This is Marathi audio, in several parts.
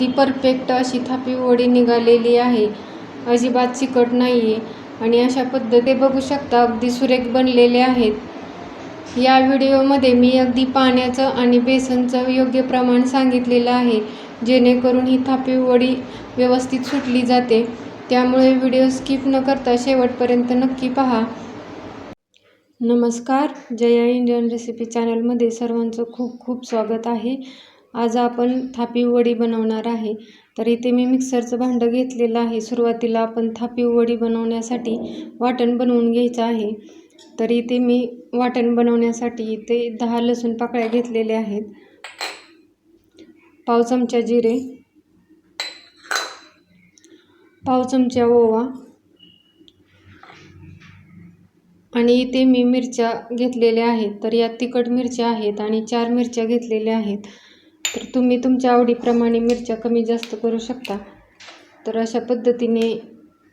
अगदी परफेक्ट अशी थापी वडी निघालेली आहे. अजिबात चिकट नाही आहे आणि अशा पद्धती बघू शकता अगदी सुरेख बनलेले आहेत. या व्हिडिओमध्ये मी अगदी पाण्याचं आणि बेसनचं योग्य प्रमाण सांगितलेलं आहे जेणेकरून ही थापी वडी व्यवस्थित सुटली जाते. त्यामुळे व्हिडिओ स्किप न करता शेवटपर्यंत नक्की पहा. नमस्कार जया इंडियन रेसिपी चॅनलमध्ये सर्वांचं खूप खूप स्वागत आहे. आज आपण थापी वडी बनवणार आहे. तर इथे मी मिक्सरचं भांडं घेतलेलं आहे. सुरुवातीला आपण थापी वडी बनवण्यासाठी वाटण बनवून घ्यायचं आहे. तर इथे मी वाटण बनवण्यासाठी इथे दहा लसूण पाकळ्या घेतलेल्या आहेत. पाव चमचा जिरे पाव चमचा ओवा आणि इथे मी मिरच्या घेतलेल्या आहेत. तर यात तिखट मिरच्या आहेत आणि चार मिरच्या घेतलेल्या आहेत. तर तुम्ही तुमच्या आवडीप्रमाणे मिरच्या कमी जास्त करू शकता. तर अशा पद्धतीने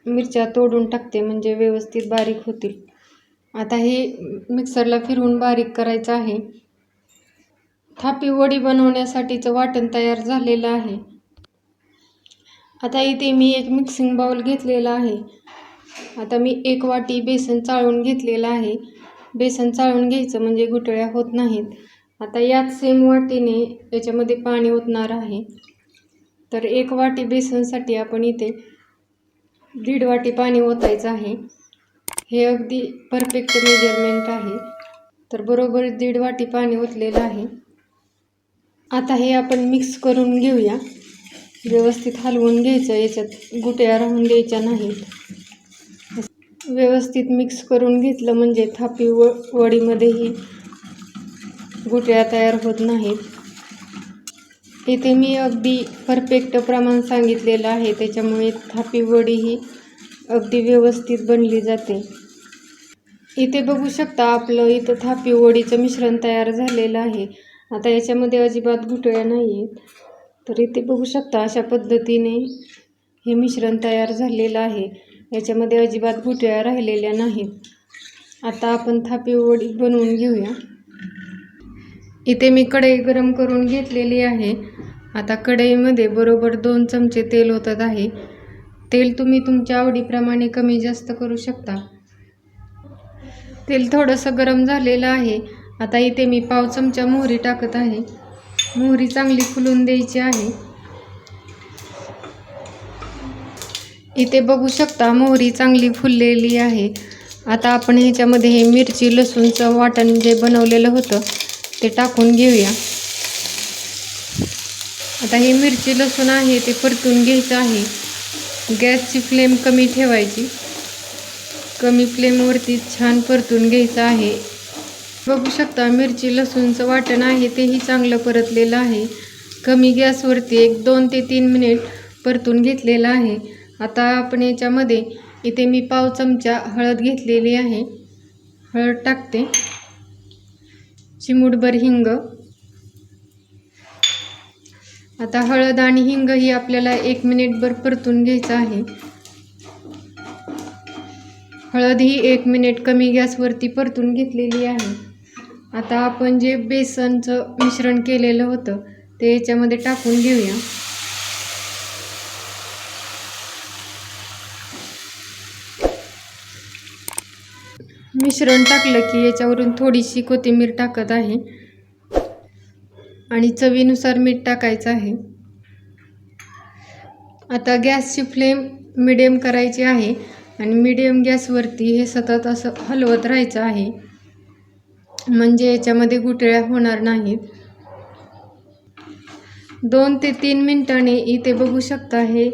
मिरच्या तोडून टाकते म्हणजे व्यवस्थित बारीक होतील. आता हे मिक्सरला फिरवून बारीक करायचं आहे. थापी वडी बनवण्यासाठीचं वाटण तयार झालेलं आहे. आता इथे मी एक मिक्सिंग बाउल घेतलेला आहे. आता मी एक वाटी बेसन चाळून घेतलेलं आहे. बेसन चाळून घ्यायचं म्हणजे गुटळ्या होत नाहीत. आता याच सेम वाटीने याच्यामध्ये पाणी ओतणार आहे. तर एक वाटी बेसनसाठी आपण इथे दीड वाटी पाणी ओतायचं आहे. हे अगदी परफेक्ट मेजरमेंट आहे. तर बरोबर दीड वाटी पाणी ओतलेलं आहे. आता हे आपण मिक्स करून घेऊया. व्यवस्थित हलवून घ्यायचं याच्यात गुट्या राहून द्यायच्या नाहीत. व्यवस्थित मिक्स करून घेतलं म्हणजे थापी व वडीमध्येही गुटळ्या तयार होत नाहीत. इथे मी अगदी परफेक्ट प्रमाण सांगितलेलं आहे. त्याच्यामुळे थापी वडी ही अगदी व्यवस्थित बनली जाते. इथे बघू शकता आपलं इथं थापी वडीचं मिश्रण तयार झालेलं आहे. आता याच्यामध्ये अजिबात गुटळ्या नाही आहेत तर इथे बघू शकता अशा पद्धतीने हे मिश्रण तयार झालेलं आहे. याच्यामध्ये अजिबात गुटळ्या राहिलेल्या नाहीत. आता आपण थापी वडी बनवून घेऊया. इथे मी कढई गरम करून घेतलेली आहे. आता कढईमध्ये बरोबर दोन चमचे तेल ओतत आहे. तेल तुम्ही तुमच्या आवडीप्रमाणे कमी जास्त करू शकता. तेल थोडंसं गरम झालेलं आहे. आता इथे मी पाव चमचा मोहरी टाकत आहे. मोहरी चांगली फुलून द्यायची आहे. इथे बघू शकता मोहरी चांगली फुललेली आहे. आता आपण ह्याच्यामध्ये हे मिरची लसूणचं वाटण जे बनवलेलं होतं ते टाकून घेऊया. आता हे मिरची लसूण आहे ते परतून घ्यायचं आहे. गॅसची फ्लेम कमी ठेवायची. कमी फ्लेमवरती छान परतून घ्यायचं आहे. बघू शकता मिरची लसूणचं वाटण आहे तेही चांगलं परतलेलं आहे. कमी गॅसवरती एक दोन ते तीन मिनिट परतून घेतलेलं आहे. आता आपण याच्यामध्ये इथे मी पाव चमचा हळद घेतलेली आहे. हळद टाकते. चिमूटभर हिंग. आता हळद आणि हिंग ही आपल्याला एक मिनिटभर परतून घ्यायचं आहे. हळद ही एक मिनिट कमी गॅसवरती परतून घेतलेली आहे. आता आपण जे बेसनचं मिश्रण केलेलं होतं ते याच्यामध्ये टाकून घेऊया. मिश्रण टाकलं की याच्यावरून थोडीशी कोथिंबीर टाकत आहे. आणि चवीनुसार मीठ टाकायचं आहे. आता गॅसची फ्लेम मिडियम करायची आहे आणि मिडियम गॅसवरती हे सतत असं हलवत राहायचं आहे. म्हणजे याच्यामध्ये गुटळ्या होणार नाहीत. दोन ते तीन मिनटाने इथे बघू शकता हे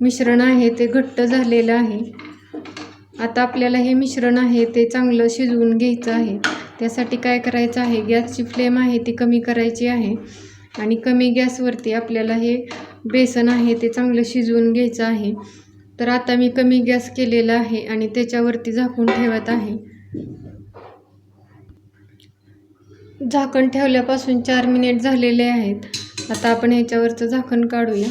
मिश्रण आहे ते घट्ट झालेलं आहे. आता आपल्याला हे मिश्रण आहे ते चांगलं शिजवून घ्यायचं आहे. त्यासाठी काय करायचं आहे गॅसची फ्लेम आहे ती कमी करायची आहे. आणि कमी गॅसवरती आपल्याला हे बेसन आहे ते चांगलं शिजवून घ्यायचं आहे. तर आता मी कमी गॅस केलेला आहे आणि त्याच्यावरती झाकून ठेवत आहे. झाकण ठेवल्यापासून चार मिनिट झालेले आहेत. आता आपण ह्याच्यावरचं झाकण काढूया.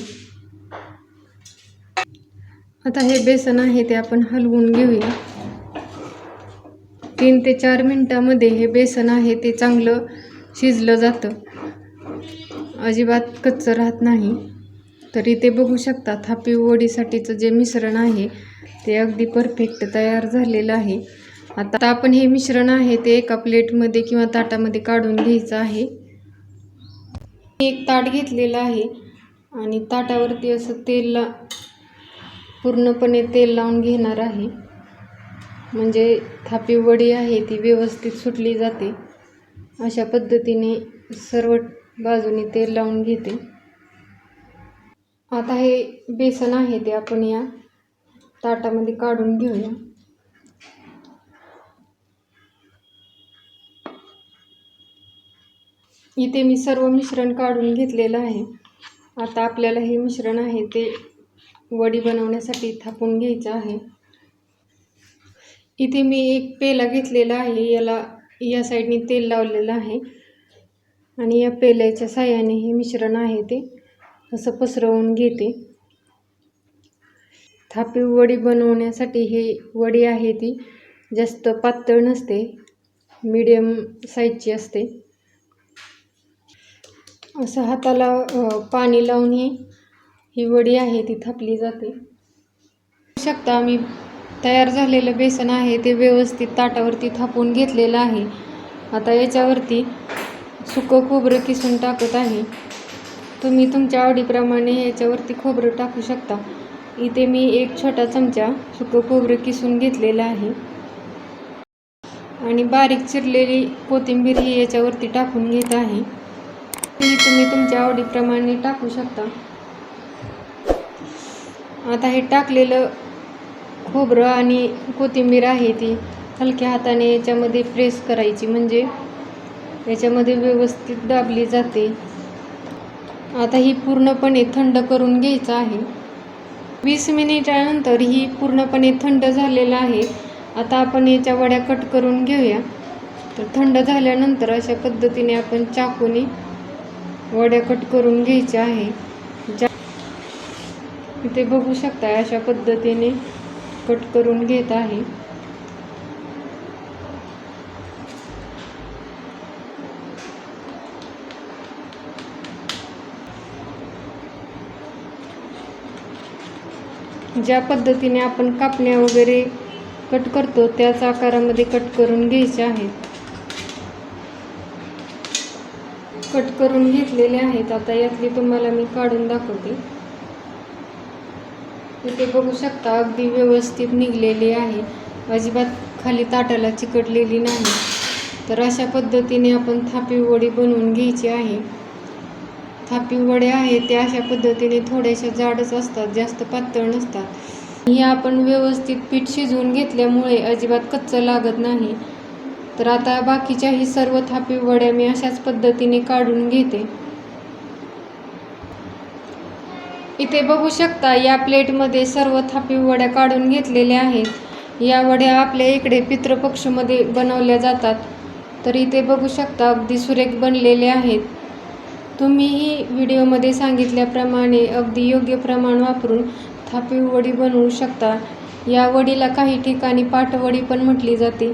आता हे बेसन आहे ते आपण हलवून घेऊया. तीन ते चार मिनटामध्ये हे बेसन आहे ते चांगलं शिजलं जातं. अजिबात कच्चं राहत नाही. तरी ते बघू शकता थापी वडीसाठीचं जे मिश्रण आहे ते अगदी परफेक्ट तयार झालेलं आहे. आता आपण हे मिश्रण आहे ते एका प्लेटमध्ये किंवा ताटामध्ये काढून घ्यायचं आहे. एक ताट घेतलेलं आहे आणि ताटावरती असं तेल पूर्णपणे तेल लावून घेणार आहे. म्हणजे थापी वडी आहे ती व्यवस्थित सुटली जाते. अशा पद्धतीने सर्व बाजूने तेल लावून घेते. आता हे बेसन आहे ते आपण या ताटामध्ये काढून घेऊया. इथे मी सर्व मिश्रण काढून घेतलेलं आहे. आता आपल्याला हे मिश्रण आहे ते वडी बनवण्यासाठी थापून घ्यायचं आहे. इथे मी एक पेला घेतलेला आहे. याला या साईडने तेल लावलेलं आहे. आणि या पेल्याच्या साह्याने हे मिश्रण आहे ते. असं पसरवून घेते. थापी वडी बनवण्यासाठी हे वडी आहे ती जास्त पातळ नसते. मीडियम साईजची असते. असं हाताला पाणी लावून हे ही वडी आहे ती थापली जाते. शकता मी तयार झालेलं बेसन आहे ते व्यवस्थित ताटावरती थापून घेतलेलं आहे. आता याच्यावरती सुकं खोबरं किसून टाकत आहे. तुम्ही तुमच्या आवडीप्रमाणे याच्यावरती खोबरं टाकू शकता. इथे मी एक छोटा चमचा सुकं खोबरं किसून घेतलेलं आहे. आणि बारीक चिरलेली कोथिंबीर ही याच्यावरती टाकून घेत आहे. ती तुम्ही तुमच्या आवडीप्रमाणे टाकू शकता. आता हे टाकलेलं खोबरं आणि कोथिंबीर आहे ती हलक्या हाताने याच्यामध्ये प्रेस करायची. म्हणजे याच्यामध्ये व्यवस्थित दाबली जाते. आता ही पूर्णपणे थंड करून घ्यायचं आहे. वीस मिनिटानंतर ही पूर्णपणे थंड झालेलं आहे. आता आपण याच्या वड्या कट करून घेऊया. तर थंड झाल्यानंतर अशा पद्धतीने आपण चाकूने वड्या कट करून घ्यायच्या आहे. इथे बघू शकता अशा पद्धतीने कट करून घेत आहे. ज्या पद्धतीने आपण कापण्या वगैरे कट करतो त्याच आकारामध्ये कट करून घ्यायचे आहेत. कट करून घेतलेले आहेत. आता यातली तुम्हाला मी काढून दाखवते. इथे बघू शकता अगदी व्यवस्थित निघलेली आहे. अजिबात खाली ताटाला चिकटलेली नाही. तर अशा पद्धतीने आपण थापी वडी बनवून घ्यायची आहे. थापी वड्या ते त्या अशा पद्धतीने थोड्याशा जाडच असतात जास्त पातळ नसतात. ही आपण व्यवस्थित पीठ शिजवून घेतल्यामुळे अजिबात कच्चं लागत नाही. तर आता बाकीच्याही सर्व थापी वड्या मी अशाच पद्धतीने काढून घेते. इथे बघू शकता या प्लेटमध्ये सर्व थापी वड्या काढून घेतलेल्या आहेत. या वड्या आपल्या इकडे पितृपक्षमध्ये बनवल्या जातात. तर इथे बघू शकता अगदी सुरेख बनलेले आहेत. तुम्हीही व्हिडिओमध्ये सांगितल्याप्रमाणे अगदी योग्य प्रमाण वापरून थापी वडी बनवू शकता. या वडीला काही ठिकाणी पाटवडी पण म्हटली जाते.